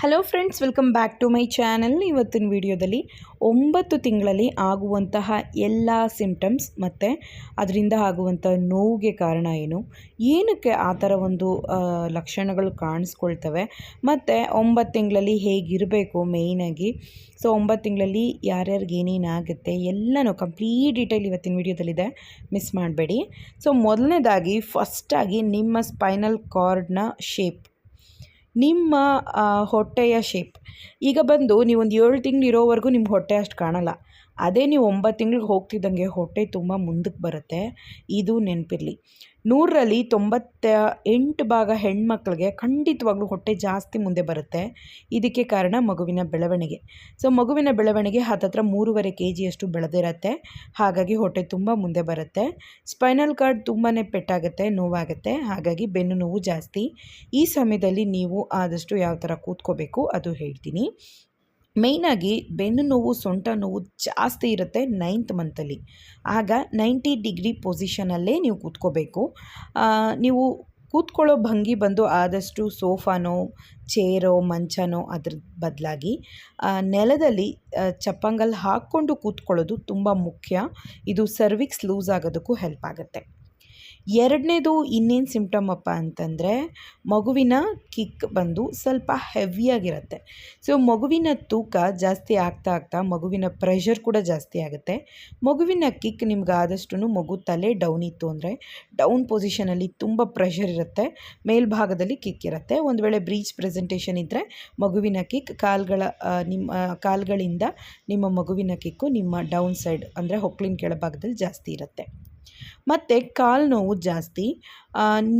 Hello friends welcome back to my channel ಇವತ್ತಿನ ವಿಡಿಯೋದಲ್ಲಿ ಒಂಬತ್ತು ತಿಂಗಳಲ್ಲಿ ಆಗುವಂತಹ ಎಲ್ಲ ಸಿಂಪ್ಟಮ್ಸ್ ಮತ್ತು ಅದರಿಂದ ಆಗುವಂಥ ನೋವಿಗೆ ಕಾರಣ ಏನು, ಏನಕ್ಕೆ ಆ ಥರ ಒಂದು ಲಕ್ಷಣಗಳು ಕಾಣಿಸ್ಕೊಳ್ತವೆ, ಮತ್ತು ಒಂಬತ್ತು ತಿಂಗಳಲ್ಲಿ ಹೇಗಿರಬೇಕು ಮೇಯ್ನಾಗಿ ಸೊ ಒಂಬತ್ತು ತಿಂಗಳಲ್ಲಿ ಯಾರ್ಯಾರಿಗೆ ಏನೇನಾಗುತ್ತೆ ಎಲ್ಲನೂ ಕಂಪ್ಲೀಟ್ ಡೀಟೇಲ್ ಇವತ್ತಿನ ವಿಡಿಯೋದಲ್ಲಿದೆ ಮಿಸ್ ಮಾಡಬೇಡಿ. ಸೊ ಮೊದಲನೇದಾಗಿ ಫಸ್ಟಾಗಿ ನಿಮ್ಮ ಸ್ಪೈನಲ್ ಕಾರ್ಡ್ನ ಶೇಪ್ ನಿಮ್ಮ ಹೊಟ್ಟೆಯ ಶೇಪ್ ಈಗ ಬಂದು ನೀವು ಒಂದು ಏಳು ತಿಂಗಳು ಇರೋವರೆಗೂ ನಿಮ್ಮ ಹೊಟ್ಟೆ ಅಷ್ಟು ಕಾಣಲ್ಲ. ಅದೇ ನೀವು ಒಂಬತ್ತು ತಿಂಗಳಿಗೆ ಹೋಗ್ತಿದ್ದಂಗೆ ಹೊಟ್ಟೆ ತುಂಬ ಮುಂದಕ್ಕೆ ಬರುತ್ತೆ. ಇದು ನೆನಪಿರಲಿ. ನೂರರಲ್ಲಿ ತೊಂಬತ್ತ ಎಂಟು ಭಾಗ ಹೆಣ್ಮಕ್ಳಿಗೆ ಖಂಡಿತವಾಗ್ಲೂ ಹೊಟ್ಟೆ ಜಾಸ್ತಿ ಮುಂದೆ ಬರುತ್ತೆ. ಇದಕ್ಕೆ ಕಾರಣ ಮಗುವಿನ ಬೆಳವಣಿಗೆ. ಸೊ, ಮಗುವಿನ ಬೆಳವಣಿಗೆ ಹತ್ತತ್ರ ಮೂರುವರೆ ಕೆ ಜಿಯಷ್ಟು ಬೆಳೆದಿರತ್ತೆ. ಹಾಗಾಗಿ ಹೊಟ್ಟೆ ತುಂಬ ಮುಂದೆ ಬರುತ್ತೆ. ಸ್ಪೈನಲ್ ಕಾರ್ಡ್ ತುಂಬಾ ಪೆಟ್ಟಾಗುತ್ತೆ, ನೋವಾಗುತ್ತೆ. ಹಾಗಾಗಿ ಬೆನ್ನು ನೋವು ಜಾಸ್ತಿ. ಈ ಸಮಯದಲ್ಲಿ ನೀವು ಆದಷ್ಟು ಯಾವ ಥರ ಕೂತ್ಕೋಬೇಕು ಅದು ಹೇಳ್ತೀನಿ. ಮೇಯ್ನಾಗಿ ಬೆನ್ನು ನೋವು, ಸೊಂಟ ನೋವು ಜಾಸ್ತಿ ಇರುತ್ತೆ ನೈನ್ತ್ ಮಂತಲ್ಲಿ ಆಗ ನೈಂಟಿ ಡಿಗ್ರಿ ಪೊಸಿಷನಲ್ಲೇ ನೀವು ಕೂತ್ಕೋಬೇಕು. ನೀವು ಕೂತ್ಕೊಳ್ಳೋ ಭಂಗಿ ಬಂದು ಆದಷ್ಟು ಸೋಫಾನೋ ಚೇರೋ ಮಂಚನೋ ಅದ್ರ ಬದಲಾಗಿ ನೆಲದಲ್ಲಿ ಚಪ್ಪಂಗಲ್ ಹಾಕ್ಕೊಂಡು ಕೂತ್ಕೊಳ್ಳೋದು ತುಂಬ ಮುಖ್ಯ. ಇದು ಸರ್ವಿಕ್ಸ್ ಲೂಸ್ ಆಗೋದಕ್ಕೂ ಹೆಲ್ಪ್ ಆಗುತ್ತೆ. ಎರಡನೇದು ಇನ್ನೇನು ಅಪ್ಪ ಅಂತಂದರೆ ಮಗುವಿನ ಕಿಕ್ ಬಂದು ಸ್ವಲ್ಪ ಹೆವಿಯಾಗಿರುತ್ತೆ ಸೊ ಮಗುವಿನ ತೂಕ ಜಾಸ್ತಿ ಆಗ್ತಾ ಆಗ್ತಾ ಮಗುವಿನ ಪ್ರೆಷರ್ ಕೂಡ ಜಾಸ್ತಿ ಆಗುತ್ತೆ. ಮಗುವಿನ ಕಿಕ್ ನಿಮ್ಗೆ ಆದಷ್ಟು ಮಗು ತಲೆ ಡೌನ್ ಇತ್ತು ಅಂದರೆ ಡೌನ್ ಪೊಸಿಷನಲ್ಲಿ ತುಂಬ ಪ್ರೆಷರ್ ಇರುತ್ತೆ. ಮೇಲ್ಭಾಗದಲ್ಲಿ ಕಿಕ್ ಇರುತ್ತೆ. ಒಂದು ವೇಳೆ ಬ್ರೀಚ್ ಪ್ರೆಸೆಂಟೇಷನ್ ಇದ್ದರೆ ಮಗುವಿನ ಕಿಕ್ ಕಾಲ್ಗಳ ನಿಮ್ಮ ಕಾಲುಗಳಿಂದ ನಿಮ್ಮ ಮಗುವಿನ ಕಿಕ್ಕು ನಿಮ್ಮ ಡೌನ್ ಸೈಡ್ ಅಂದರೆ ಹೊಕ್ಳಿನ ಕೆಳಭಾಗದಲ್ಲಿ ಜಾಸ್ತಿ ಇರುತ್ತೆ. ಮತ್ತು ಕಾಲು ನೋವು ಜಾಸ್ತಿ.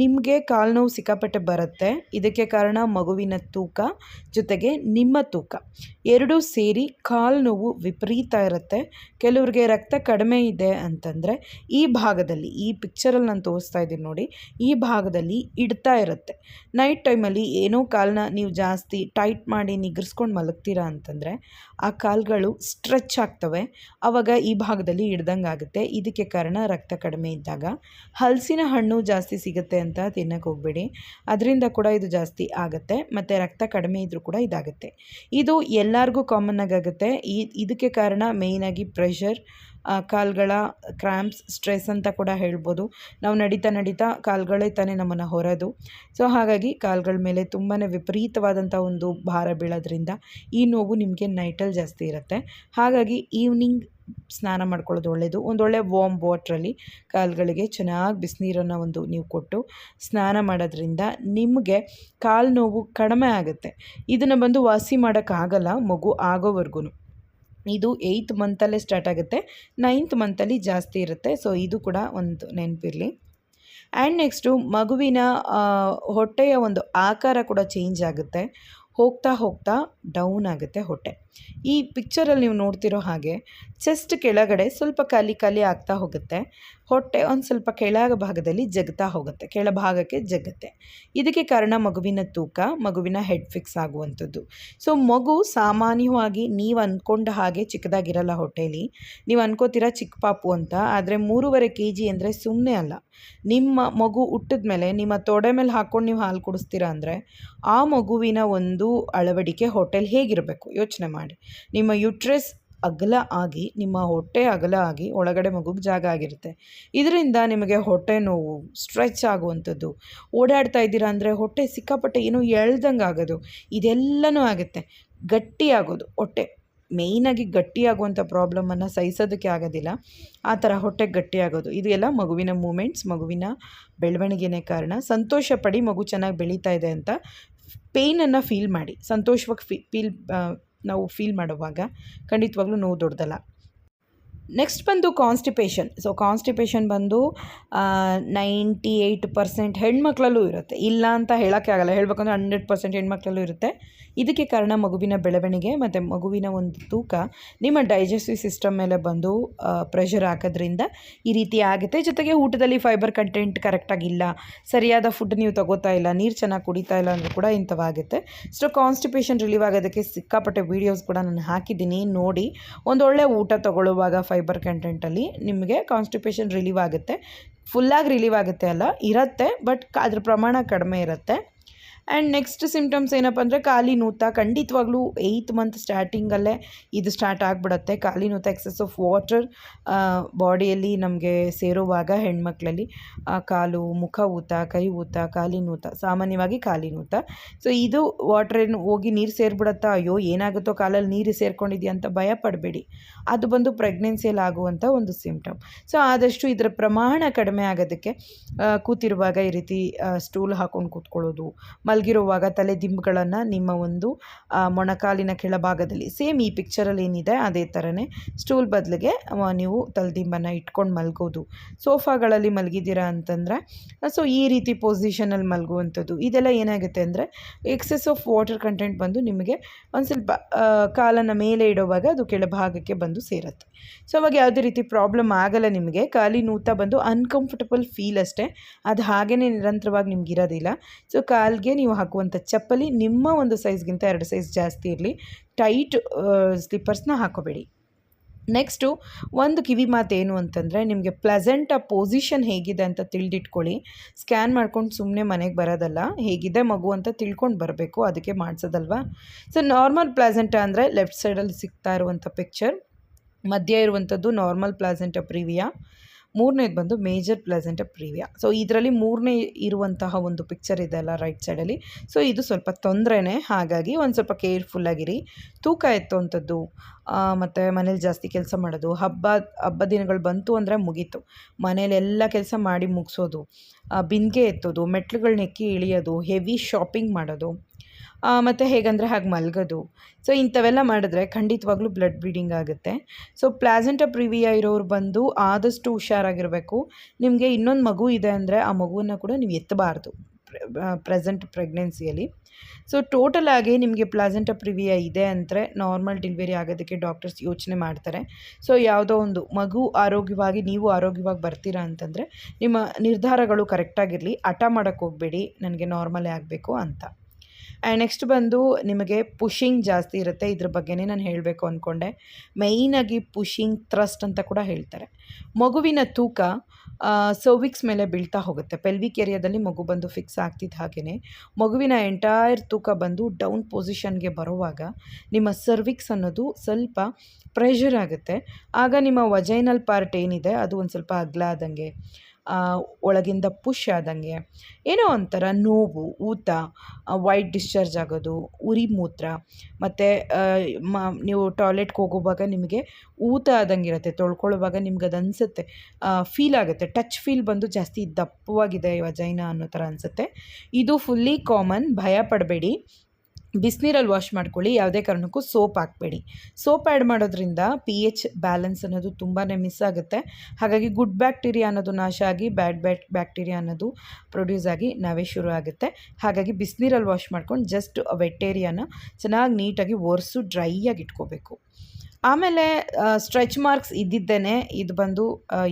ನಿಮಗೆ ಕಾಲು ನೋವು ಸಿಕ್ಕಾಪಟ್ಟೆ ಬರುತ್ತೆ. ಇದಕ್ಕೆ ಕಾರಣ ಮಗುವಿನ ತೂಕ, ಜೊತೆಗೆ ನಿಮ್ಮ ತೂಕ. ಎರಡೂ ಸೇರಿ ಕಾಲು ನೋವು ವಿಪರೀತ ಇರುತ್ತೆ. ಕೆಲವ್ರಿಗೆ ರಕ್ತ ಕಡಿಮೆ ಇದೆ ಅಂತಂದರೆ ಈ ಭಾಗದಲ್ಲಿ, ಈ ಪಿಕ್ಚರಲ್ಲಿ ನಾನು ತೋರಿಸ್ತಾ ಇದ್ದೀನಿ ನೋಡಿ, ಈ ಭಾಗದಲ್ಲಿ ಇಡ್ತಾ ಇರುತ್ತೆ. ನೈಟ್ ಟೈಮಲ್ಲಿ ಏನೋ ಕಾಲನ್ನ ನೀವು ಜಾಸ್ತಿ ಟೈಟ್ ಮಾಡಿ ನಿಗ್ರಿಸ್ಕೊಂಡು ಮಲಗ್ತೀರಾ ಅಂತಂದರೆ, ಆ ಕಾಲುಗಳು ಸ್ಟ್ರೆಚ್ ಆಗ್ತವೆ. ಆವಾಗ ಈ ಭಾಗದಲ್ಲಿ ಹಿಡ್ದಂಗೆ ಆಗುತ್ತೆ ಇದಕ್ಕೆ ಕಾರಣ ರಕ್ತ ಕಡಿಮೆ ಇದ್ದಾಗ ಹಲಸಿನ ಹಣ್ಣು ಜಾಸ್ತಿ ಸಿಗುತ್ತೆ ಅಂತ ತಿನ್ನಕ್ಕೆ ಹೋಗಬೇಡಿ. ಅದರಿಂದ ಕೂಡ ಇದು ಜಾಸ್ತಿ ಆಗುತ್ತೆ. ಮತ್ತು ರಕ್ತ ಕಡಿಮೆ ಇದ್ದರೂ ಕೂಡ ಇದಾಗುತ್ತೆ. ಇದು ಎಲ್ಲರಿಗೂ ಕಾಮನ್ ಆಗುತ್ತೆ. ಇದಕ್ಕೆ ಕಾರಣ ಮೇಯ್ನಾಗಿ ಪ್ರೆಷರ್ ಕಾಲುಗಳ ಕ್ರ್ಯಾಂಪ್ಸ್ ಸ್ಟ್ರೆಸ್ ಅಂತ ಕೂಡ ಹೇಳ್ಬೋದು. ನಾವು ನಡೀತಾ ನಡೀತಾ ಕಾಲುಗಳೇ ತಾನೇ ನಮ್ಮನ್ನು ಹೊರೋದು. ಸೊ ಹಾಗಾಗಿ ಕಾಲುಗಳ ಮೇಲೆ ತುಂಬಾ ವಿಪರೀತವಾದಂಥ ಒಂದು ಭಾರ ಬೀಳೋದ್ರಿಂದ ಈ ನೋವು ನಿಮಗೆ ನೈಟಲ್ಲಿ ಜಾಸ್ತಿ ಇರುತ್ತೆ. ಹಾಗಾಗಿ ಈವ್ನಿಂಗ್ ಸ್ನಾನ ಮಾಡ್ಕೊಳ್ಳೋದು ಒಳ್ಳೆಯದು ಒಂದೊಳ್ಳೆ ವಾಮ್ ವಾಟ್ರಲ್ಲಿ ಕಾಲುಗಳಿಗೆ ಚೆನ್ನಾಗಿ ಬಿಸಿನೀರನ್ನು ಒಂದು ನೀವು ಕೊಟ್ಟು ಸ್ನಾನ ಮಾಡೋದ್ರಿಂದ ನಿಮಗೆ ಕಾಲು ನೋವು ಕಡಿಮೆ ಆಗುತ್ತೆ. ಇದನ್ನು ಬಂದು ವಾಸಿ ಮಾಡೋಕ್ಕಾಗಲ್ಲ ಮಗು ಆಗೋವರೆಗೂ ಇದು ಏಯ್ತ್ ಮಂತಲ್ಲೇ ಸ್ಟಾರ್ಟ್ ಆಗುತ್ತೆ. ನೈನ್ತ್ ಮಂತಲ್ಲಿ ಜಾಸ್ತಿ ಇರುತ್ತೆ. ಸೊ ಇದು ಕೂಡ ಒಂದು ನೆನಪಿರಲಿ. ಆ್ಯಂಡ್ ನೆಕ್ಸ್ಟು ಮಗುವಿನ ಹೊಟ್ಟೆಯ ಒಂದು ಆಕಾರ ಕೂಡ ಚೇಂಜ್ ಆಗುತ್ತೆ. ಹೋಗ್ತಾ ಹೋಗ್ತಾ ಡೌನ್ ಆಗುತ್ತೆ ಹೊಟ್ಟೆ. ಈ ಪಿಕ್ಚರಲ್ಲಿ ನೀವು ನೋಡ್ತಿರೋ ಹಾಗೆ ಚೆಸ್ಟ್ ಕೆಳಗಡೆ ಸ್ವಲ್ಪ ಖಾಲಿ ಖಾಲಿ ಆಗ್ತಾ ಹೋಗುತ್ತೆ. ಹೊಟ್ಟೆ ಒಂದು ಸ್ವಲ್ಪ ಕೆಳಗ ಭಾಗದಲ್ಲಿ ಜಗ್ತಾ ಹೋಗುತ್ತೆ. ಕೆಳಭಾಗಕ್ಕೆ ಜಗುತ್ತೆ ಇದಕ್ಕೆ ಕಾರಣ ಮಗುವಿನ ತೂಕ, ಮಗುವಿನ ಹೆಡ್ ಫಿಕ್ಸ್ ಆಗುವಂಥದ್ದು. ಸೊ ಮಗು ಸಾಮಾನ್ಯವಾಗಿ ನೀವು ಅಂದ್ಕೊಂಡ ಹಾಗೆ ಚಿಕ್ಕದಾಗಿರಲ್ಲ ಹೊಟ್ಟೆಲಿ. ನೀವು ಅನ್ಕೋತೀರಾ ಚಿಕ್ಕ ಪಾಪು ಅಂತ, ಆದರೆ ಮೂರುವರೆ ಕೆ ಜಿ ಅಂದರೆ ಸುಮ್ಮನೆ ಅಲ್ಲ. ನಿಮ್ಮ ಮಗು ಹುಟ್ಟಿದ ಮೇಲೆ ನಿಮ್ಮ ತೊಡೆ ಮೇಲೆ ಹಾಕ್ಕೊಂಡು ನೀವು ಹಾಲು ಕುಡಿಸ್ತೀರಾ ಅಂದರೆ, ಆ ಮಗುವಿನ ಒಂದು ಅಳವಡಿಕೆ ಹೋಟೆಲ್ ಹೇಗಿರಬೇಕು? ಯೋಚನೆ ಮಾಡಿ. ನಿಮ್ಮ ಯುಟ್ರೆಸ್ ಅಗಲ ಆಗಿ, ನಿಮ್ಮ ಹೊಟ್ಟೆ ಅಗಲ ಆಗಿ ಒಳಗಡೆ ಮಗುಗೆ ಜಾಗ ಆಗಿರುತ್ತೆ. ಇದರಿಂದ ನಿಮಗೆ ಹೊಟ್ಟೆ ನೋವು, ಸ್ಟ್ರೆಚ್ ಆಗುವಂಥದ್ದು. ಓಡಾಡ್ತಾ ಇದ್ದೀರಾ ಅಂದರೆ ಹೊಟ್ಟೆ ಸಿಕ್ಕಾಪಟ್ಟೆ ಏನೂ ಎಳ್ದಂಗೆ ಆಗೋದು. ಇದೆಲ್ಲನೂ ಆಗುತ್ತೆ. ಗಟ್ಟಿಯಾಗೋದು ಹೊಟ್ಟೆ ಮೇಯ್ನಾಗಿ ಗಟ್ಟಿಯಾಗುವಂಥ ಪ್ರಾಬ್ಲಮನ್ನು ಸಹಿಸೋದಕ್ಕೆ ಆಗೋದಿಲ್ಲ. ಆ ಥರ ಹೊಟ್ಟೆಗೆ ಗಟ್ಟಿಯಾಗೋದು ಇದು ಎಲ್ಲ ಮಗುವಿನ ಮೂಮೆಂಟ್ಸ್, ಮಗುವಿನ ಬೆಳವಣಿಗೆನೇ ಕಾರಣ. ಸಂತೋಷ ಪಡಿ ಮಗು ಚೆನ್ನಾಗಿ ಬೆಳೀತಾ ಇದೆ ಅಂತ ಪೇಯ್ನನ್ನು ಫೀಲ್ ಮಾಡಿ. ಸಂತೋಷವಾಗಿ ಫೀ ಫೀಲ್ ನಾವು ಫೀಲ್ ಮಾಡುವಾಗ ಖಂಡಿತವಾಗ್ಲೂ ನೋವು ದೊಡ್ಡದಲ್ಲ. ನೆಕ್ಸ್ಟ್ ಬಂದು ಕಾನ್ಸ್ಟಿಪೇಷನ್ ಸೊ ಕಾನ್ಸ್ಟಿಪೇಷನ್ ಬಂದು ನೈಂಟಿ ಏಯ್ಟ್ ಪರ್ಸೆಂಟ್ ಹೆಣ್ಮಕ್ಳಲ್ಲೂ ಇರುತ್ತೆ. ಇಲ್ಲ ಅಂತ ಹೇಳೋಕ್ಕೆ ಆಗಲ್ಲ. ಹೇಳ್ಬೇಕಂದ್ರೆ ಹಂಡ್ರೆಡ್ ಪರ್ಸೆಂಟ್ ಹೆಣ್ಮಕ್ಳಲ್ಲೂ ಇರುತ್ತೆ. ಇದಕ್ಕೆ ಕಾರಣ ಮಗುವಿನ ಬೆಳವಣಿಗೆ ಮತ್ತು ಮಗುವಿನ ಒಂದು ತೂಕ. ನಿಮ್ಮ ಡೈಜೆಸ್ಟಿವ್ ಸಿಸ್ಟಮ್ ಮೇಲೆ ಬಂದು ಪ್ರೆಷರ್ ಹಾಕೋದ್ರಿಂದ ಈ ರೀತಿ ಆಗುತ್ತೆ. ಜೊತೆಗೆ ಊಟದಲ್ಲಿ ಫೈಬರ್ ಕಂಟೆಂಟ್ ಕರೆಕ್ಟಾಗಿಲ್ಲ ಸರಿಯಾದ ಫುಡ್ ನೀವು ತಗೋತಾ ಇಲ್ಲ. ನೀರು ಚೆನ್ನಾಗಿ ಕುಡಿತಾ ಇಲ್ಲ ಅಂದರೂ ಕೂಡ ಇಂಥವಾಗುತ್ತೆ. ಸೊ ಕಾನ್ಸ್ಟಿಪೇಷನ್ ರಿಲೀವ್ ಆಗೋದಕ್ಕೆ ಸಿಕ್ಕಾಪಟ್ಟೆ ವೀಡಿಯೋಸ್ ಕೂಡ ನಾನು ಹಾಕಿದ್ದೀನಿ. ನೋಡಿ, ಒಂದೊಳ್ಳೆ ಊಟ ತಗೊಳ್ಳುವಾಗ ಫೈಬರ್ ಕಂಟೆಂಟಲ್ಲಿ ನಿಮಗೆ ಕಾನ್ಸ್ಟಿಪೇಷನ್ ರಿಲೀವ್ ಆಗುತ್ತೆ. ಫುಲ್ಲಾಗಿ ರಿಲೀವ್ ಆಗುತ್ತೆ ಅಲ್ಲ, ಇರುತ್ತೆ ಬಟ್ ಅದ್ರ ಪ್ರಮಾಣ ಕಡಿಮೆ ಇರುತ್ತೆ. ಆ್ಯಂಡ್ ನೆಕ್ಸ್ಟ್ ಸಿಮ್ಟಮ್ಸ್ ಏನಪ್ಪ ಅಂದರೆ ಖಾಲಿ ನೂತ, ಖಂಡಿತವಾಗ್ಲೂ ಏಯ್ತ್ ಮಂತ್ ಸ್ಟಾರ್ಟಿಂಗಲ್ಲೇ ಇದು ಸ್ಟಾರ್ಟ್ ಆಗಿಬಿಡುತ್ತೆ. ಖಾಲಿ ನೂತ ಎಕ್ಸೆಸ್ ಆಫ್ ವಾಟರ್ ಬಾಡಿಯಲ್ಲಿ ನಮಗೆ ಸೇರುವಾಗ ಹೆಣ್ಮಕ್ಳಲ್ಲಿ ಕಾಲು, ಮುಖ ಊತ, ಕೈ ಊತ ಕಾಲಿ ನೂತ, ಸಾಮಾನ್ಯವಾಗಿ ಖಾಲಿ ನೂತ. ಸೊ ಇದು ವಾಟರ್ ಏನು ಹೋಗಿ ನೀರು ಸೇರಿಬಿಡತ್ತಾ, ಅಯ್ಯೋ ಏನಾಗುತ್ತೋ ಕಾಲಲ್ಲಿ ನೀರು ಸೇರ್ಕೊಂಡಿದೆಯಾ ಅಂತ ಭಯ ಪಡಬೇಡಿ. ಅದು ಬಂದು ಪ್ರೆಗ್ನೆನ್ಸಿಯಲ್ಲಿ ಆಗುವಂಥ ಒಂದು ಸಿಮ್ಟಮ್ ಸೊ ಆದಷ್ಟು ಇದರ ಪ್ರಮಾಣ ಕಡಿಮೆ ಆಗೋದಕ್ಕೆ ಕೂತಿರುವಾಗ ಈ ರೀತಿ ಸ್ಟೂಲ್ ಹಾಕ್ಕೊಂಡು ಕೂತ್ಕೊಳ್ಳೋದು ಮಲಗಿರುವಾಗ ತಲೆ ದಿಂಬುಗಳನ್ನು ನಿಮ್ಮ ಒಂದು ಮೊಣಕಾಲಿನ ಕೆಳಭಾಗದಲ್ಲಿ ಸೇಮ್ ಈ ಪಿಕ್ಚರಲ್ಲಿ ಏನಿದೆ ಅದೇ ಥರನೇ ಸ್ಟೂಲ್ ಬದಲಿಗೆ ನೀವು ತಲೆದಿಂಬನ್ನು ಇಟ್ಕೊಂಡು ಮಲಗೋದು. ಸೋಫಾಗಳಲ್ಲಿ ಮಲಗಿದ್ದೀರಾ ಅಂತಂದರೆ, ಸೊ ಈ ರೀತಿ ಪೊಸಿಷನಲ್ಲಿ ಮಲಗುವಂಥದ್ದು. ಇದೆಲ್ಲ ಏನಾಗುತ್ತೆ ಅಂದರೆ ಎಕ್ಸೆಸ್ ಆಫ್ ವಾಟರ್ ಕಂಟೆಂಟ್ ಬಂದು ನಿಮಗೆ ಒಂದು ಸ್ವಲ್ಪ ಕಾಲನ್ನು ಮೇಲೆ ಇಡುವಾಗ ಅದು ಕೆಳಭಾಗಕ್ಕೆ ಬಂದು ಸೇರುತ್ತೆ. ಸೊ ಅವಾಗ ಯಾವುದೇ ರೀತಿ ಪ್ರಾಬ್ಲಮ್ ಆಗಲ್ಲ ನಿಮಗೆ. ಖಾಲಿ ನೂತ ಬಂದು ಅನ್ಕಂಫರ್ಟಬಲ್ ಫೀಲ್ ಅಷ್ಟೇ. ಅದು ಹಾಗೇ ನಿರಂತರವಾಗಿ ನಿಮ್ಗೆ ಇರೋದಿಲ್ಲ. ಸೊ ಕಾಲಿಗೆ ಹಾಕುವಂಥ ಚಪ್ಪಲಿ ನಿಮ್ಮ ಒಂದು ಸೈಜ್ಗಿಂತ ಎರಡು ಸೈಜ್ ಜಾಸ್ತಿ ಇರಲಿ. ಟೈಟ್ ಸ್ಲಿಪ್ಪರ್ಸ್ನ ಹಾಕೋಬೇಡಿ. ನೆಕ್ಸ್ಟು ಒಂದು ಕಿವಿ ಮಾತು ಏನು ಅಂತಂದರೆ ನಿಮಗೆ ಪ್ಲೆಸೆಂಟ್ ಆ ಪೊಸಿಷನ್ ಹೇಗಿದೆ ಅಂತ ತಿಳಿದಿಟ್ಕೊಳ್ಳಿ. ಸ್ಕ್ಯಾನ್ ಮಾಡ್ಕೊಂಡು ಸುಮ್ಮನೆ ಮನೆಗೆ ಬರೋದಲ್ಲ, ಹೇಗಿದೆ ಮಗು ಅಂತ ತಿಳ್ಕೊಂಡು ಬರಬೇಕು, ಅದಕ್ಕೆ ಮಾಡಿಸೋದಲ್ವಾ? ಸೊ, ನಾರ್ಮಲ್ ಪ್ಲೆಸೆಂಟ ಅಂದರೆ ಲೆಫ್ಟ್ ಸೈಡಲ್ಲಿ ಸಿಗ್ತಾ ಇರುವಂಥ ಪಿಕ್ಚರ್ ಮಧ್ಯ ಇರುವಂಥದ್ದು ನಾರ್ಮಲ್ ಪ್ಲಾಸೆಂಟ ಪ್ರೀವಿಯಾ ಮೂರನೇದು ಬಂದು ಮೇಜರ್ ಪ್ಲೆಸೆಂಟ್ ಪ್ರೀವಿಯಾ. ಸೊ ಇದರಲ್ಲಿ ಮೂರನೇ ಇರುವಂತಹ ಒಂದು ಪಿಕ್ಚರ್ ಇದೆ ಅಲ್ಲ ರೈಟ್ ಸೈಡಲ್ಲಿ ಸೊ ಇದು ಸ್ವಲ್ಪ ತೊಂದರೆನೇ. ಹಾಗಾಗಿ ಒಂದು ಸ್ವಲ್ಪ ಕೇರ್ಫುಲ್ಲಾಗಿರಿ ತೂಕ ಎತ್ತುವಂಥದ್ದು ಮತ್ತು ಮನೇಲಿ ಜಾಸ್ತಿ ಕೆಲಸ ಮಾಡೋದು, ಹಬ್ಬ ಹಬ್ಬ ದಿನಗಳು ಬಂತು ಅಂದರೆ ಮುಗೀತು. ಮನೇಲೆಲ್ಲ ಕೆಲಸ ಮಾಡಿ ಮುಗಿಸೋದು ಬಿಂದಿಗೆ ಎತ್ತೋದು ಮೆಟ್ಲುಗಳನ್ನೆಕ್ಕಿ ಇಳಿಯೋದು ಹೆವಿ ಶಾಪಿಂಗ್ ಮಾಡೋದು. ಮತ್ತು ಹೇಗಂದರೆ ಹಾಗೆ ಮಲಗೋದು. ಸೊ ಇಂಥವೆಲ್ಲ ಮಾಡಿದ್ರೆ ಖಂಡಿತವಾಗ್ಲೂ ಬ್ಲಡ್ ಬ್ಲೀಡಿಂಗ್ ಆಗುತ್ತೆ. ಸೊ ಪ್ಲಾಸೆಂಟ ಪ್ರಿವಿಯ ಇರೋರು ಬಂದು ಆದಷ್ಟು ಹುಷಾರಾಗಿರಬೇಕು. ನಿಮಗೆ ಇನ್ನೊಂದು ಮಗು ಇದೆ ಅಂದರೆ ಆ ಮಗುವನ್ನು ಕೂಡ ನೀವು ಎತ್ತಬಾರ್ದು ಪ್ರೆಸೆಂಟ್ ಪ್ರೆಗ್ನೆನ್ಸಿಯಲ್ಲಿ ಸೊ ಟೋಟಲ್ ಆಗಿ ನಿಮಗೆ ಪ್ಲಾಸೆಂಟ ಪ್ರಿವಿಯ ಇದೆ ಅಂದರೆ ನಾರ್ಮಲ್ ಡೆಲಿವರಿ ಆಗೋದಕ್ಕೆ ಡಾಕ್ಟರ್ಸ್ ಯೋಚನೆ ಮಾಡ್ತಾರೆ. ಸೊ ಯಾವುದೋ ಒಂದು ಮಗು ಆರೋಗ್ಯವಾಗಿ, ನೀವು ಆರೋಗ್ಯವಾಗಿ ಬರ್ತೀರಾ ಅಂತಂದರೆ ನಿಮ್ಮ ನಿರ್ಧಾರಗಳು ಕರೆಕ್ಟಾಗಿರಲಿ ಹಠ ಮಾಡೋಕ್ಕೆ ಹೋಗಬೇಡಿ. ನನಗೆ ನಾರ್ಮಲೇ ಆಗಬೇಕು ಅಂತ. ಆ್ಯಂಡ್ ನೆಕ್ಸ್ಟ್ ಬಂದು ನಿಮಗೆ ಪುಷಿಂಗ್ ಜಾಸ್ತಿ ಇರುತ್ತೆ. ಇದ್ರ ಬಗ್ಗೆನೇ ನಾನು ಹೇಳಬೇಕು ಅಂದ್ಕೊಂಡೆ ಮೈನಾಗಿ ಪುಷಿಂಗ್ ಥ್ರಸ್ಟ್ ಅಂತ ಕೂಡ ಹೇಳ್ತಾರೆ. ಮಗುವಿನ ತೂಕ ಸರ್ವಿಕ್ಸ್ ಮೇಲೆ ಬೀಳ್ತಾ ಹೋಗುತ್ತೆ. ಪೆಲ್ವಿಕ್ ಏರಿಯಾದಲ್ಲಿ ಮಗು ಬಂದು ಫಿಕ್ಸ್ ಆಗ್ತಿದ್ದ ಹಾಗೆಯೇ ಮಗುವಿನ ಎಂಟೈರ್ ತೂಕ ಬಂದು ಡೌನ್ ಪೊಸಿಷನ್ಗೆ ಬರುವಾಗ ನಿಮ್ಮ ಸರ್ವಿಕ್ಸ್ ಅನ್ನೋದು ಸ್ವಲ್ಪ ಪ್ರೆಷರ್ ಆಗುತ್ತೆ. ಆಗ ನಿಮ್ಮ ವಜೈನಲ್ ಪಾರ್ಟ್ ಏನಿದೆ, ಅದು ಒಂದು ಸ್ವಲ್ಪ ಅಗ್ಲ ಆದಂಗೆ ಒಳಗಿಂದ ಪುಷ್ ಆದಂಗೆ. ಏನೋ ಒಂಥರ ನೋವು, ಊತ ವೈಟ್ ಡಿಸ್ಚಾರ್ಜ್ ಆಗೋದು, ಉರಿ ಮೂತ್ರ. ಮತ್ತು ಮ, ನೀವು ಟಾಯ್ಲೆಟ್ಗೆ ಹೋಗುವಾಗ ನಿಮಗೆ ಊತ ಆದಂಗೆ ಇರುತ್ತೆ ತೊಳ್ಕೊಳ್ಳುವಾಗ ನಿಮ್ಗೆ ಅದು ಅನಿಸುತ್ತೆ. ಫೀಲ್ ಆಗುತ್ತೆ. ಟಚ್ ಫೀಲ್ ಬಂದು ಜಾಸ್ತಿ ದಪ್ಪವಾಗಿದೆ ವಜೈನ ಅನ್ನೋ ಥರ ಅನಿಸುತ್ತೆ. ಇದು ಫುಲ್ಲಿ ಕಾಮನ್ ಭಯ ಪಡಬೇಡಿ. ಬಿಸಿನೀರಲ್ಲಿ ವಾಶ್ ಮಾಡ್ಕೊಳ್ಳಿ, ಯಾವುದೇ ಕಾರಣಕ್ಕೂ ಸೋಪ್ ಹಾಕಬೇಡಿ. ಸೋಪ್ ಆ್ಯಡ್ ಮಾಡೋದ್ರಿಂದ ಪಿ ಎಚ್ ಬ್ಯಾಲೆನ್ಸ್ ಅನ್ನೋದು ತುಂಬಾ ಮಿಸ್ ಆಗುತ್ತೆ. ಹಾಗಾಗಿ ಗುಡ್ ಬ್ಯಾಕ್ಟೀರಿಯಾ ಅನ್ನೋದು ನಾಶ ಆಗಿ, ಬ್ಯಾಡ್ ಬ್ಯಾಟ್ ಬ್ಯಾಕ್ಟೀರಿಯಾ ಅನ್ನೋದು ಪ್ರೊಡ್ಯೂಸ್ ಆಗಿ ನಾವೇ ಶುರು ಆಗುತ್ತೆ. ಹಾಗಾಗಿ ಬಿಸಿನೀರಲ್ಲಿ ವಾಶ್ ಮಾಡ್ಕೊಂಡು ಜಸ್ಟ್ ವೆಟ್ ಏರಿಯಾನ ಚೆನ್ನಾಗಿ ನೀಟಾಗಿ ಒರೆಸು, ಡ್ರೈಯಾಗಿ ಇಟ್ಕೋಬೇಕು. ಆಮೇಲೆ ಸ್ಟ್ರೆಚ್ ಮಾರ್ಕ್ಸ್ ಇದ್ದಿದ್ದೇನೆ. ಇದು ಬಂದು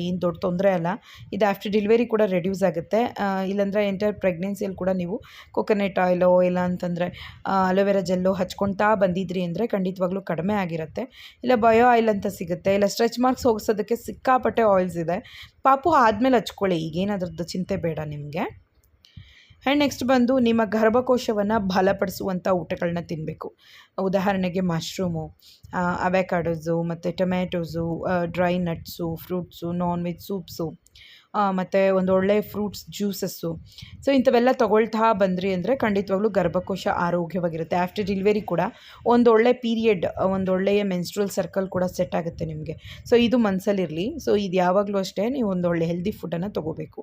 ಏನು ದೊಡ್ಡ ತೊಂದರೆ ಅಲ್ಲ. ಇದು ಆಫ್ಟರ್ ಡೆಲಿವರಿ ಕೂಡ ರೆಡ್ಯೂಸ್ ಆಗುತ್ತೆ. ಇಲ್ಲಾಂದರೆ ಎಂಟೈರ್ ಪ್ರೆಗ್ನೆನ್ಸಿಯಲ್ಲಿ ಕೂಡ ನೀವು ಕೊಕೊನೆಟ್ ಆಯಿಲೋ ಇಲ್ಲ ಅಂತಂದರೆ ಅಲೋವೆರಾ ಜೆಲ್ಲೋ ಹಚ್ಕೊಳ್ತಾ ಬಂದಿದ್ರಿ ಅಂದರೆ ಖಂಡಿತವಾಗ್ಲೂ ಕಡಿಮೆ ಆಗಿರುತ್ತೆ. ಇಲ್ಲ ಬಯೋ ಆಯಿಲ್ ಅಂತ ಸಿಗುತ್ತೆ. ಇಲ್ಲ ಸ್ಟ್ರೆಚ್ ಮಾರ್ಕ್ಸ್ ಹೋಗಿಸೋದಕ್ಕೆ ಸಿಕ್ಕಾಪಟ್ಟೆ ಆಯಿಲ್ಸ್ ಇದೆ. ಪಾಪು ಆದಮೇಲೆ ಹಚ್ಕೊಳ್ಳಿ. ಈಗೇನಾದ್ರದ್ದು ಚಿಂತೆ ಬೇಡ ನಿಮಗೆ. ಆ್ಯಂಡ್ ನೆಕ್ಸ್ಟ್ ಬಂದು ನಿಮ್ಮ ಗರ್ಭಕೋಶವನ್ನು ಬಲಪಡಿಸುವಂಥ ಊಟಗಳನ್ನ ತಿನ್ನಬೇಕು ಉದಾಹರಣೆಗೆ ಮಶ್ರೂಮು ಅವೆಕಾಡೋಸು ಮತ್ತು tomatoes dry nuts fruits non veg soups ಮತ್ತು ಒಂದು ಒಳ್ಳೆಯ ಫ್ರೂಟ್ಸ್ ಜ್ಯೂಸಸ್ಸು ಸೊ ಇಂಥವೆಲ್ಲ ತೊಗೊಳ್ತಾ ಬಂದ್ರಿ ಅಂದರೆ ಖಂಡಿತವಾಗ್ಲೂ ಗರ್ಭಕೋಶ ಆರೋಗ್ಯವಾಗಿರುತ್ತೆ. ಆಫ್ಟರ್ ಡಿಲಿವರಿ ಕೂಡ ಒಂದು ಒಳ್ಳೆ ಪೀರಿಯಡ್ ಒಂದು ಒಳ್ಳೆಯ ಮೆನ್ಸ್ಟ್ರಲ್ ಸರ್ಕಲ್ ಕೂಡ ಸೆಟ್ ಆಗುತ್ತೆ ನಿಮಗೆ. ಸೊ ಇದು ಮನಸ್ಸಲ್ಲಿರಲಿ ಸೊ ಇದು ಯಾವಾಗಲೂ ಅಷ್ಟೇ ನೀವು ಒಂದು ಒಳ್ಳೆ ಹೆಲ್ದಿ ಫುಡ್ಡನ್ನು ತೊಗೋಬೇಕು.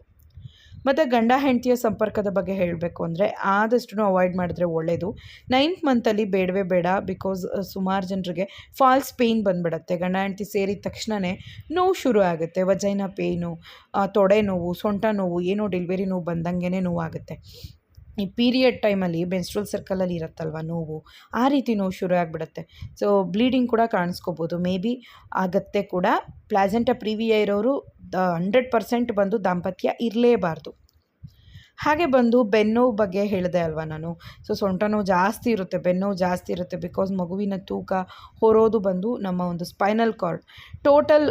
ಮತ್ತು ಗಂಡ ಹೆಂಡತಿಯ ಸಂಪರ್ಕದ ಬಗ್ಗೆ ಹೇಳಬೇಕು ಅಂದರೆ ಆದಷ್ಟು ಅವಾಯ್ಡ್ ಮಾಡಿದ್ರೆ ಒಳ್ಳೆಯದು ನೈನ್ತ್ ಮಂತಲ್ಲಿ ಬೇಡವೇ ಬೇಡ ಬಿಕಾಸ್ ಸುಮಾರು ಜನರಿಗೆ ಫಾಲ್ಸ್ ಪೇಯ್ನ್ ಬಂದುಬಿಡತ್ತೆ. ಗಂಡ ಹೆಂಡತಿ ಸೇರಿದ ತಕ್ಷಣವೇ ನೋವು ಶುರು ಆಗುತ್ತೆ. ವಜೈನ ಪೇಯ್ನು ತೊಡೆ ನೋವು, ಸೊಂಟ ನೋವು, ಏನೋ ಡೆಲಿವರಿ ನೋವು ಬಂದಂಗೆ ನೋವಾಗುತ್ತೆ. ಈ ಪೀರಿಯಡ್ ಟೈಮಲ್ಲಿ ಬೆನ್ಸ್ಟ್ರೋಲ್ ಸರ್ಕಲಲ್ಲಿ ಇರುತ್ತಲ್ವ ನೋವು, ಆ ರೀತಿ ನೋವು ಶುರು ಆಗಿಬಿಡುತ್ತೆ. ಸೊ ಬ್ಲೀಡಿಂಗ್ ಕೂಡ ಕಾಣಿಸ್ಕೋಬೋದು. ಮೇ ಬಿ ಆಗತ್ತೆ ಕೂಡ. ಪ್ಲಾಸೆಂಟ ಪ್ರೀವಿಯ ಇರೋರು ಹಂಡ್ರೆಡ್ ಪರ್ಸೆಂಟ್ ಬಂದು ದಾಂಪತ್ಯ ಇರಲೇಬಾರ್ದು. ಹಾಗೆ ಬಂದು ಬೆನ್ನೋವು ಬಗ್ಗೆ ಹೇಳಿದೆ ಅಲ್ವಾ ನಾನು. ಸೊ ಸೊಂಟ ನೋವು ಜಾಸ್ತಿ ಇರುತ್ತೆ ಬೆನ್ನೋವು ಜಾಸ್ತಿ ಇರುತ್ತೆ ಬಿಕಾಸ್ ಮಗುವಿನ ತೂಕ ಹೊರೋದು ಬಂದು ನಮ್ಮ ಒಂದು ಸ್ಪೈನಲ್ ಕಾರ್ಡ್ ಟೋಟಲ್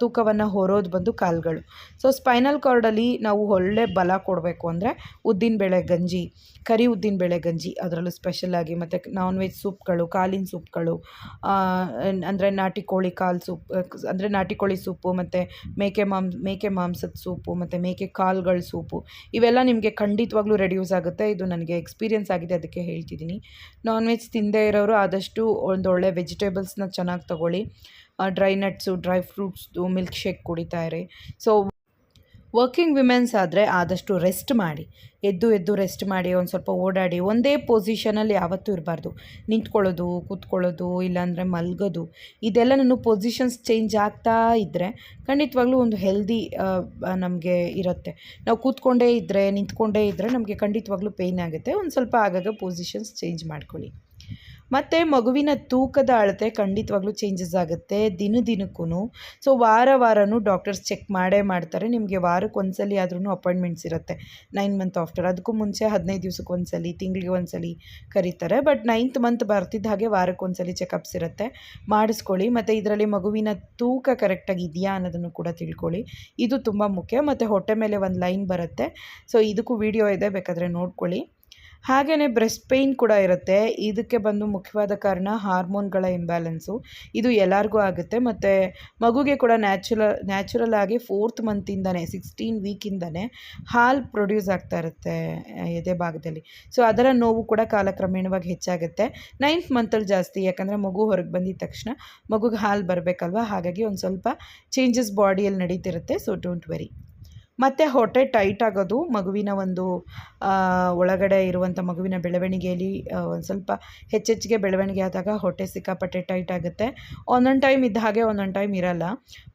ತೂಕವನ್ನು ಹೊರೋದು ಬಂದು ಕಾಲುಗಳು. ಸೊ ಸ್ಪೈನಲ್ ಕಾರ್ಡಲ್ಲಿ ನಾವು ಒಳ್ಳೆ ಬಲ ಕೊಡಬೇಕು ಅಂದರೆ ಉದ್ದಿನಬೇಳೆ ಗಂಜಿ, ಕರಿ ಉದ್ದಿನಬೇಳೆ ಗಂಜಿ ಅದರಲ್ಲೂ ಸ್ಪೆಷಲಾಗಿ ಮತ್ತು ನಾನ್ ವೆಜ್ ಸೂಪ್ಗಳು, ಕಾಲಿನ ಸೂಪ್ಗಳು ಅಂದರೆ ನಾಟಿ ಕೋಳಿ ಕಾಲು ಸೂಪ್ ಅಂದರೆ ನಾಟಿ ಕೋಳಿ ಸೂಪು ಮತ್ತು ಮೇಕೆ ಮಾಂ ಮೇಕೆ ಮಾಂಸದ ಸೂಪು ಮತ್ತು ಮೇಕೆ ಕಾಲುಗಳ ಸೂಪು ಇವೆಲ್ಲ ನಿಮಗೆ ಖಂಡಿತವಾಗ್ಲೂ ರೆಡ್ಯೂಸ್ ಆಗುತ್ತೆ. ಇದು ನನಗೆ ಎಕ್ಸ್ಪೀರಿಯೆನ್ಸ್ ಆಗಿದೆ ಅದಕ್ಕೆ ಹೇಳ್ತಿದ್ದೀನಿ. ನಾನ್ ವೆಜ್ ತಿಂದೇ ಇರೋರು ಆದಷ್ಟು ಒಂದೊಳ್ಳೆ ವೆಜಿಟೇಬಲ್ಸ್ನ ಚೆನ್ನಾಗಿ ತೊಗೊಳ್ಳಿ. ಡ್ರೈ ನಟ್ಸು ಡ್ರೈ ಫ್ರೂಟ್ಸ್ದು ಮಿಲ್ಕ್ ಶೇಕ್ ಕುಡಿತಾ ಇರಿ. ಸೊ ವರ್ಕಿಂಗ್ ವಿಮೆನ್ಸ್ ಆದರೆ ಆದಷ್ಟು ರೆಸ್ಟ್ ಮಾಡಿ. ಎದ್ದು ಎದ್ದು ರೆಸ್ಟ್ ಮಾಡಿ, ಒಂದು ಸ್ವಲ್ಪ ಓಡಾಡಿ, ಒಂದೇ ಪೊಸಿಷನಲ್ಲಿ ಯಾವತ್ತೂ ಇರಬಾರ್ದು. ನಿಂತ್ಕೊಳ್ಳೋದು, ಕೂತ್ಕೊಳ್ಳೋದು, ಇಲ್ಲಾಂದರೆ ಮಲಗೋದು ಇದೆಲ್ಲ ನಾನು ಪೊಸಿಷನ್ಸ್ ಚೇಂಜ್ ಆಗ್ತಾ ಇದ್ದರೆ ಖಂಡಿತವಾಗ್ಲೂ ಒಂದು ಹೆಲ್ದಿ ನಮಗೆ ಇರುತ್ತೆ. ನಾವು ಕೂತ್ಕೊಂಡೇ ಇದ್ದರೆ ನಿಂತ್ಕೊಂಡೇ ಇದ್ದರೆ ನಮಗೆ ಖಂಡಿತವಾಗ್ಲೂ ಪೇಯ್ನ್ ಆಗುತ್ತೆ. ಒಂದು ಸ್ವಲ್ಪ ಆಗಾಗ ಪೊಸಿಷನ್ಸ್ ಚೇಂಜ್ ಮಾಡ್ಕೊಳ್ಳಿ. ಮತ್ತು ಮಗುವಿನ ತೂಕದ ಅಳತೆ ಖಂಡಿತವಾಗ್ಲೂ ಚೇಂಜಸ್ ಆಗುತ್ತೆ, ದಿನ ದಿನಕ್ಕೂ ಸೊ ವಾರ ವಾರನೂ ಡಾಕ್ಟರ್ಸ್ ಚೆಕ್ ಮಾಡೇ ಮಾಡ್ತಾರೆ. ನಿಮಗೆ ವಾರಕ್ಕೆ ಒಂದ್ಸಲಿ ಆದ್ರೂ ಅಪಾಯಿಂಟ್ಮೆಂಟ್ಸ್ ಇರುತ್ತೆ. ನೈನ್ ಮಂತ್ ಆಫ್ಟರ್ ಅದಕ್ಕೂ ಮುಂಚೆ ಹದಿನೈದು ದಿವ್ಸಕ್ಕೆ ಒಂದ್ಸಲಿ, ತಿಂಗಳಿಗೆ ಒಂದ್ಸಲಿ ಕರೀತಾರೆ. ಬಟ್ ನೈನ್ತ್ ಮಂತ್ ಬರ್ತಿದ್ದ ಹಾಗೆ ವಾರಕ್ಕೆ ಒಂದ್ಸಲಿ ಚೆಕಪ್ಸ್ ಇರುತ್ತೆ. ಮಾಡಿಸ್ಕೊಳ್ಳಿ. ಮತ್ತು ಇದರಲ್ಲಿ ಮಗುವಿನ ತೂಕ ಕರೆಕ್ಟಾಗಿ ಇದೆಯಾ ಅನ್ನೋದನ್ನು ಕೂಡ ತಿಳ್ಕೊಳ್ಳಿ. ಇದು ತುಂಬ ಮುಖ್ಯ. ಮತ್ತು ಹೊಟ್ಟೆ ಮೇಲೆ ಒಂದು ಲೈನ್ ಬರುತ್ತೆ. ಸೊ ಇದಕ್ಕೂ ವಿಡಿಯೋ ಇದೆ. ಬೇಕಾದರೆ ನೋಡ್ಕೊಳ್ಳಿ. ಹಾಗೆಯೇ ಬ್ರೆಸ್ಟ್ ಪೇಯ್ನ್ ಕೂಡ ಇರುತ್ತೆ. ಇದಕ್ಕೆ ಬಂದು ಮುಖ್ಯವಾದ ಕಾರಣ ಹಾರ್ಮೋನ್ಗಳ ಇಂಬ್ಯಾಲೆನ್ಸು ಇದು ಎಲ್ಲರಿಗೂ ಆಗುತ್ತೆ. ಮತ್ತು ಮಗುಗೆ ಕೂಡ ನ್ಯಾಚುರ ನ್ಯಾಚುರಲ್ ಆಗಿ ಫೋರ್ತ್ ಮಂತಿಂದನೇ ಸಿಕ್ಸ್ಟೀನ್ ವೀಕಿಂದನೇ ಹಾಲು ಪ್ರೊಡ್ಯೂಸ್ ಆಗ್ತಾ ಇರುತ್ತೆ ಎದೆ ಭಾಗದಲ್ಲಿ. ಸೊ ಅದರ ನೋವು ಕೂಡ ಕಾಲಕ್ರಮೇಣವಾಗಿ ಹೆಚ್ಚಾಗುತ್ತೆ. ನೈನ್ತ್ ಮಂತಲ್ಲಿ ಜಾಸ್ತಿ, ಯಾಕಂದರೆ ಮಗು ಹೊರಗೆ ಬಂದಿದ ತಕ್ಷಣ ಮಗುಗೆ ಹಾಲು ಬರಬೇಕಲ್ವ? ಹಾಗಾಗಿ ಒಂದು ಸ್ವಲ್ಪ ಚೇಂಜಸ್ ಬಾಡಿಯಲ್ಲಿ ನಡೀತಿರುತ್ತೆ. ಸೊ ಡೋಂಟ್ ವೆರಿ ಮತ್ತು ಹೊಟ್ಟೆ ಟೈಟ್ ಆಗೋದು, ಮಗುವಿನ ಒಂದು ಒಳಗಡೆ ಇರುವಂಥ ಮಗುವಿನ ಬೆಳವಣಿಗೆಯಲ್ಲಿ ಒಂದು ಸ್ವಲ್ಪ ಹೆಚ್ಚೆಚ್ಚಿಗೆ ಬೆಳವಣಿಗೆ ಆದಾಗ ಹೊಟ್ಟೆ ಸಿಕ್ಕಾಪಟ್ಟೆ ಟೈಟ್ ಆಗುತ್ತೆ. ಒಂದೊಂದು ಟೈಮ್ ಇದ್ದ ಹಾಗೆ ಒಂದೊಂದು ಟೈಮ್ ಇರಲ್ಲ.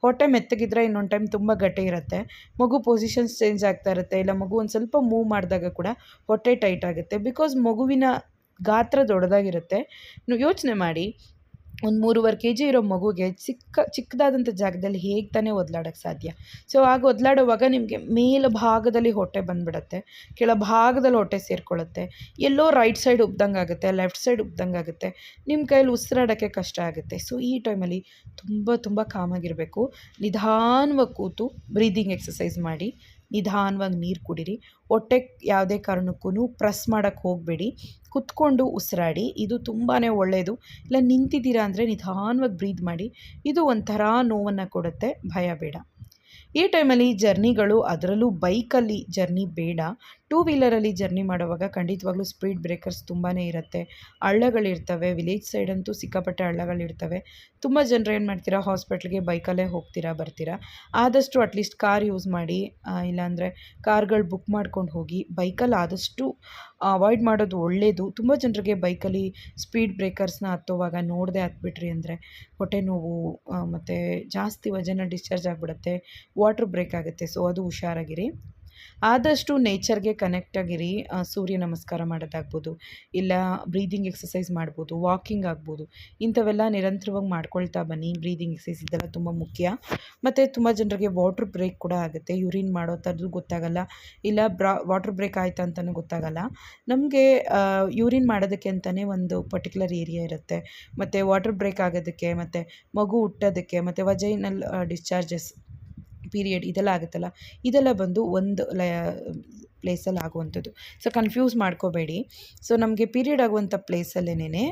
ಹೊಟ್ಟೆ ಮೆತ್ತಗಿದ್ರೆ ಇನ್ನೊಂದು ಟೈಮ್ ತುಂಬ ಗಟ್ಟಿ ಇರುತ್ತೆ. ಮಗು ಪೊಸಿಷನ್ಸ್ ಚೇಂಜ್ ಆಗ್ತಾ ಇರುತ್ತೆ. ಇಲ್ಲ, ಮಗು ಒಂದು ಸ್ವಲ್ಪ ಮೂವ್ ಮಾಡಿದಾಗ ಕೂಡ ಹೊಟ್ಟೆ ಟೈಟ್ ಆಗುತ್ತೆ. ಬಿಕಾಸ್ ಮಗುವಿನ ಗಾತ್ರ ದೊಡ್ಡದಾಗಿರುತ್ತೆ. ಯೋಚನೆ ಮಾಡಿ. ಒಂದು ಮೂರುವರೆ ಕೆ ಜಿ ಇರೋ ಮಗುಗೆ ಚಿಕ್ಕ ಚಿಕ್ಕದಾದಂಥ ಜಾಗದಲ್ಲಿ ಹೇಗೆ ತಾನೇ ಒದ್ಲಾಡೋಕ್ಕೆ ಸಾಧ್ಯ? ಸೊ ಆಗ ಒದಲಾಡುವಾಗ ನಿಮಗೆ ಮೇಲ ಭಾಗದಲ್ಲಿ ಹೊಟ್ಟೆ ಬಂದುಬಿಡತ್ತೆ, ಕೆಳ ಭಾಗದಲ್ಲಿ ಹೊಟ್ಟೆ ಸೇರಿಕೊಳ್ಳುತ್ತೆ, ಎಲ್ಲೋ ರೈಟ್ ಸೈಡ್ ಉಬ್ದಂಗೆ ಆಗುತ್ತೆ ಲೆಫ್ಟ್ ಸೈಡ್ ಉಬ್ದಂಗೆ ಆಗುತ್ತೆ ನಿಮ್ಮ ಕೈಯಲ್ಲಿ ಉಸಿರಾಡೋಕ್ಕೆ ಕಷ್ಟ ಆಗುತ್ತೆ. ಸೊ ಈ ಟೈಮಲ್ಲಿ ತುಂಬ ತುಂಬ ಕಾಮಾಗಿರಬೇಕು ನಿಧಾನವಾಗಿ ಕೂತು ಬ್ರೀದಿಂಗ್ ಎಕ್ಸಸೈಸ್ ಮಾಡಿ ನಿಧಾನವಾಗಿ ನೀರು ಕುಡೀರಿ. ಹೊಟ್ಟೆ ಯಾವುದೇ ಕಾರಣಕ್ಕೂ ಪ್ರೆಸ್ ಮಾಡೋಕ್ಕೆ ಹೋಗಬೇಡಿ. ಕುತ್ಕೊಂಡು ಉಸಿರಾಡಿ. ಇದು ತುಂಬಾ ಒಳ್ಳೆಯದು ಇಲ್ಲ, ನಿಂತಿದ್ದೀರಾ ಅಂದರೆ ನಿಧಾನವಾಗಿ ಬ್ರೀದ್ ಮಾಡಿ. ಇದು ಒಂಥರ ನೋವನ್ನು ಕೊಡುತ್ತೆ. ಭಯ ಬೇಡ. ಈ ಟೈಮಲ್ಲಿ ಜರ್ನಿಗಳು ಅದರಲ್ಲೂ ಬೈಕಲ್ಲಿ ಜರ್ನಿ ಬೇಡ. ಟೂ ವೀಲರಲ್ಲಿ ಜರ್ನಿ ಮಾಡುವಾಗ ಖಂಡಿತವಾಗ್ಲೂ ಸ್ಪೀಡ್ ಬ್ರೇಕರ್ಸ್ ತುಂಬಾ ಇರುತ್ತೆ. ಹಳ್ಳಗಳಿರ್ತವೆ ವಿಲೇಜ್ ಸೈಡಂತೂ ಸಿಕ್ಕಾಪಟ್ಟೆ ಹಳ್ಳಗಳಿರ್ತವೆ. ತುಂಬ ಜನರು ಏನು ಮಾಡ್ತೀರಾ ಹಾಸ್ಪಿಟ್ಲಿಗೆ ಬೈಕಲ್ಲೇ ಹೋಗ್ತೀರಾ, ಬರ್ತೀರಾ. ಆದಷ್ಟು ಅಟ್ಲೀಸ್ಟ್ ಕಾರ್ ಯೂಸ್ ಮಾಡಿ ಇಲ್ಲಾಂದರೆ ಕಾರ್ಗಳು ಬುಕ್ ಮಾಡ್ಕೊಂಡು ಹೋಗಿ ಬೈಕಲ್ಲಿ ಆದಷ್ಟು ಅವಾಯ್ಡ್ ಮಾಡೋದು ಒಳ್ಳೆಯದು ತುಂಬ ಜನರಿಗೆ ಬೈಕಲ್ಲಿ ಸ್ಪೀಡ್ ಬ್ರೇಕರ್ಸ್ನ ಹತ್ತುವಾಗ ನೋಡದೆ ಹತ್ಬಿಟ್ರಿ ಅಂದರೆ ಹೊಟ್ಟೆ ನೋವು ಮತ್ತು ಜಾಸ್ತಿ ವಜನ ಡಿಸ್ಚಾರ್ಜ್ ಆಗಿಬಿಡುತ್ತೆ. ವಾಟ್ರ್ ಬ್ರೇಕ್ ಆಗುತ್ತೆ. ಸೊ ಅದು ಹುಷಾರಾಗಿರಿ. ಆದಷ್ಟು ನೇಚರ್ಗೆ ಕನೆಕ್ಟ್ ಆಗಿರಿ ಸೂರ್ಯ ನಮಸ್ಕಾರ ಮಾಡೋದಾಗ್ಬೋದು, ಇಲ್ಲ ಬ್ರೀದಿಂಗ್ ಎಕ್ಸಸೈಸ್ ಮಾಡ್ಬೋದು ವಾಕಿಂಗ್ ಆಗ್ಬೋದು, ಇಂಥವೆಲ್ಲ ನಿರಂತರವಾಗಿ ಮಾಡ್ಕೊಳ್ತಾ ಬನ್ನಿ. ಬ್ರೀದಿಂಗ್ ಎಕ್ಸಸೈಸ್ ಇದೆಲ್ಲ ತುಂಬ ಮುಖ್ಯ. ಮತ್ತು ತುಂಬ ಜನರಿಗೆ ವಾಟ್ರ್ ಬ್ರೇಕ್ ಕೂಡ ಆಗುತ್ತೆ. ಯೂರಿನ್ ಮಾಡೋ ಥರದ್ದು ಗೊತ್ತಾಗಲ್ಲ, ಇಲ್ಲ ಬ್ರಾ ವಾಟ್ರ್ ಬ್ರೇಕ್ ಆಯ್ತಾ ಅಂತಲೂ ಗೊತ್ತಾಗಲ್ಲ. ನಮಗೆ ಯೂರಿನ್ ಮಾಡೋದಕ್ಕೆ ಅಂತಲೇ ಒಂದು ಪರ್ಟಿಕ್ಯುಲರ್ ಏರಿಯಾ ಇರುತ್ತೆ. ಮತ್ತು ವಾಟ್ರ್ ಬ್ರೇಕ್ ಆಗೋದಕ್ಕೆ, ಮತ್ತು ಮಗು ಹುಟ್ಟೋದಕ್ಕೆ, ಮತ್ತು ವಜೈನಲ್ ಡಿಸ್ಚಾರ್ಜಸ್ ಪೀರಿಯಡ್ ಇದೆಲ್ಲ ಆಗುತ್ತಲ್ಲ, ಇದೆಲ್ಲ ಬಂದು ಒಂದು ಲ ಪ್ಲೇಸಲ್ಲಿ ಆಗುವಂಥದ್ದು. ಸೊ ಕನ್ಫ್ಯೂಸ್ ಮಾಡ್ಕೋಬೇಡಿ. ಸೊ ನಮಗೆ ಪೀರಿಯಡ್ ಆಗುವಂಥ ಪ್ಲೇಸಲ್ಲೇನೆ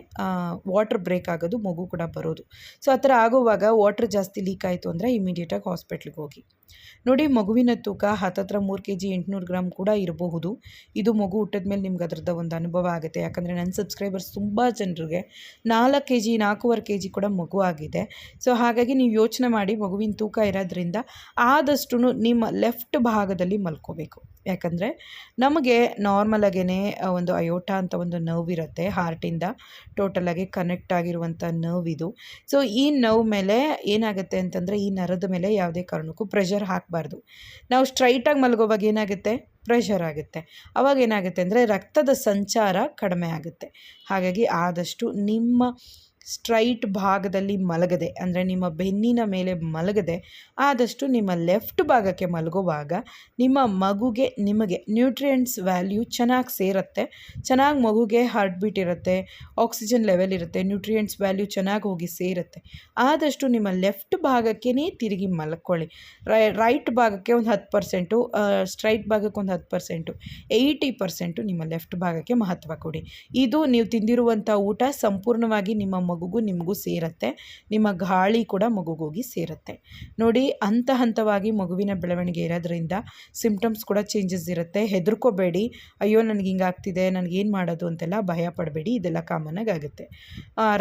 ವಾಟರ್ ಬ್ರೇಕ್ ಆಗೋದು, ಮಗು ಕೂಡ ಬರೋದು. ಸೊ ಆ ಥರ ಆಗುವಾಗ ವಾಟ್ರ್ ಜಾಸ್ತಿ ಲೀಕ್ ಆಯಿತು ಅಂದರೆ ಇಮಿಡಿಯೇಟಾಗಿ ಹಾಸ್ಪಿಟ್ಲಿಗೆ ಹೋಗಿ. ನೋಡಿ, ಮಗುವಿನ ತೂಕ ಹತ್ತತ್ರ ಮೂರು ಕೆ ಜಿ ಎಂಟುನೂರು ಗ್ರಾಮ್ ಕೂಡ ಇರಬಹುದು. ಇದು ಮಗು ಹುಟ್ಟಿದ ಮೇಲೆ ನಿಮ್ಗೆ ಅದರದ ಒಂದು ಅನುಭವ ಆಗುತ್ತೆ. ಯಾಕಂದರೆ ನನ್ನ ಸಬ್ಸ್ಕ್ರೈಬರ್ಸ್ ತುಂಬ ಜನರಿಗೆ ನಾಲ್ಕು ಕೆ ಜಿ ನಾಲ್ಕೂವರೆ ಕೆ ಜಿ ಕೂಡ ಮಗು ಆಗಿದೆ. ಸೊ, ಹಾಗಾಗಿ ನೀವು ಯೋಚನೆ ಮಾಡಿ, ಮಗುವಿನ ತೂಕ ಇರೋದ್ರಿಂದ ಆದಷ್ಟು ನಿಮ್ಮ ಲೆಫ್ಟ್ ಭಾಗದಲ್ಲಿ ಮಲ್ಕೋಬೇಕು. ಯಾಕಂದರೆ ನಮಗೆ ನಾರ್ಮಲಾಗೇ ಒಂದು ಅಯೋಟ ಅಂತ ಒಂದು ನರ್ವ್ ಇರುತ್ತೆ ಹಾರ್ಟಿಂದ ಟೋಟಲಾಗಿ ಕನೆಕ್ಟ್ ಆಗಿರುವಂಥ ನರ್ವ್ ಇದು. ಸೊ, ಈ ನರ್ವ್ ಮೇಲೆ ಏನಾಗುತ್ತೆ ಅಂತಂದರೆ ಈ ನರದ ಮೇಲೆ ಯಾವುದೇ ಕಾರಣಕ್ಕೂ ಪ್ರೆಷರ್ ಹಾಕಬಾರ್ದು. ನಾವು ಸ್ಟ್ರೈಟಾಗಿ ಮಲಗೋವಾಗ ಏನಾಗುತ್ತೆ? ಪ್ರೆಷರ್ ಆಗುತ್ತೆ. ಅವಾಗ ಏನಾಗುತ್ತೆ ಅಂದರೆ ರಕ್ತದ ಸಂಚಾರ ಕಡಿಮೆ ಆಗುತ್ತೆ. ಹಾಗಾಗಿ ಆದಷ್ಟು ನಿಮ್ಮ ಸ್ಟ್ರೈಟ್ ಭಾಗದಲ್ಲಿ ಮಲಗದೆ, ಅಂದರೆ ನಿಮ್ಮ ಬೆನ್ನಿನ ಮೇಲೆ ಮಲಗದೆ, ಆದಷ್ಟು ನಿಮ್ಮ ಲೆಫ್ಟ್ ಭಾಗಕ್ಕೆ ಮಲಗುವಾಗ ನಿಮ್ಮ ಮಗುಗೆ ನಿಮಗೆ ನ್ಯೂಟ್ರಿಯೆಂಟ್ಸ್ ವ್ಯಾಲ್ಯೂ ಚೆನ್ನಾಗಿ ಸೇರುತ್ತೆ. ಚೆನ್ನಾಗಿ ಮಗುಗೆ ಹಾರ್ಟ್ ಬೀಟ್ ಇರುತ್ತೆ ಆಕ್ಸಿಜನ್ ಲೆವೆಲ್ ಇರುತ್ತೆ, ನ್ಯೂಟ್ರಿಯೆಂಟ್ಸ್ ವ್ಯಾಲ್ಯೂ ಚೆನ್ನಾಗಿ ಹೋಗಿ ಸೇರುತ್ತೆ. ಆದಷ್ಟು ನಿಮ್ಮ ಲೆಫ್ಟ್ ಭಾಗಕ್ಕೇ ತಿರುಗಿ ಮಲ್ಕೊಳ್ಳಿ. ರೈಟ್ ಭಾಗಕ್ಕೆ ಒಂದು ಹತ್ತು ಪರ್ಸೆಂಟು ಸ್ಟ್ರೈಟ್ ಭಾಗಕ್ಕೆ ಒಂದು ಹತ್ತು ಪರ್ಸೆಂಟು, ಏಯ್ಟಿ ಪರ್ಸೆಂಟು ನಿಮ್ಮ ಲೆಫ್ಟ್ ಭಾಗಕ್ಕೆ ಮಹತ್ವ ಕೊಡಿ. ಇದು ನೀವು ತಿಂದಿರುವಂಥ ಊಟ, ಸಂಪೂರ್ಣವಾಗಿ ನಿಮ್ಮ ಮಗುಗೂ ನಿಮಗೂ ಸೇರುತ್ತೆ. ನಿಮ್ಮ ಗಾಳಿ ಕೂಡ ಮಗುಗೋಗಿ ಸೇರುತ್ತೆ. ನೋಡಿ, ಹಂತ ಹಂತವಾಗಿ ಮಗುವಿನ ಬೆಳವಣಿಗೆ ಇರೋದ್ರಿಂದ ಸಿಂಪ್ಟಮ್ಸ್ ಕೂಡ ಚೇಂಜಸ್ ಇರುತ್ತೆ. ಹೆದರ್ಕೋಬೇಡಿ. ಅಯ್ಯೋ, ನನಗೆ ಹಿಂಗಾಗ್ತಿದೆ ನನಗೇನು ಮಾಡೋದು ಅಂತೆಲ್ಲ ಭಯ ಪಡಬೇಡಿ. ಇದೆಲ್ಲ ಕಾಮನಾಗಿ ಆಗುತ್ತೆ.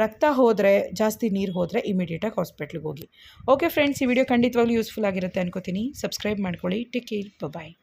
ರಕ್ತ ಹೋದರೆ, ಜಾಸ್ತಿ ನೀರು ಹೋದರೆ ಇಮಿಡಿಯೇಟಾಗಿ ಹಾಸ್ಪಿಟ್ಲಿಗೆ ಹೋಗಿ. ಓಕೆ ಫ್ರೆಂಡ್ಸ್ ಈ ವಿಡಿಯೋ ಖಂಡಿತವಾಗ್ಲೂ ಯೂಸ್ಫುಲ್ ಆಗಿರುತ್ತೆ ಅನ್ಕೋತೀನಿ. ಸಬ್ಸ್ಕ್ರೈಬ್ ಮಾಡ್ಕೊಳ್ಳಿ. Take care bye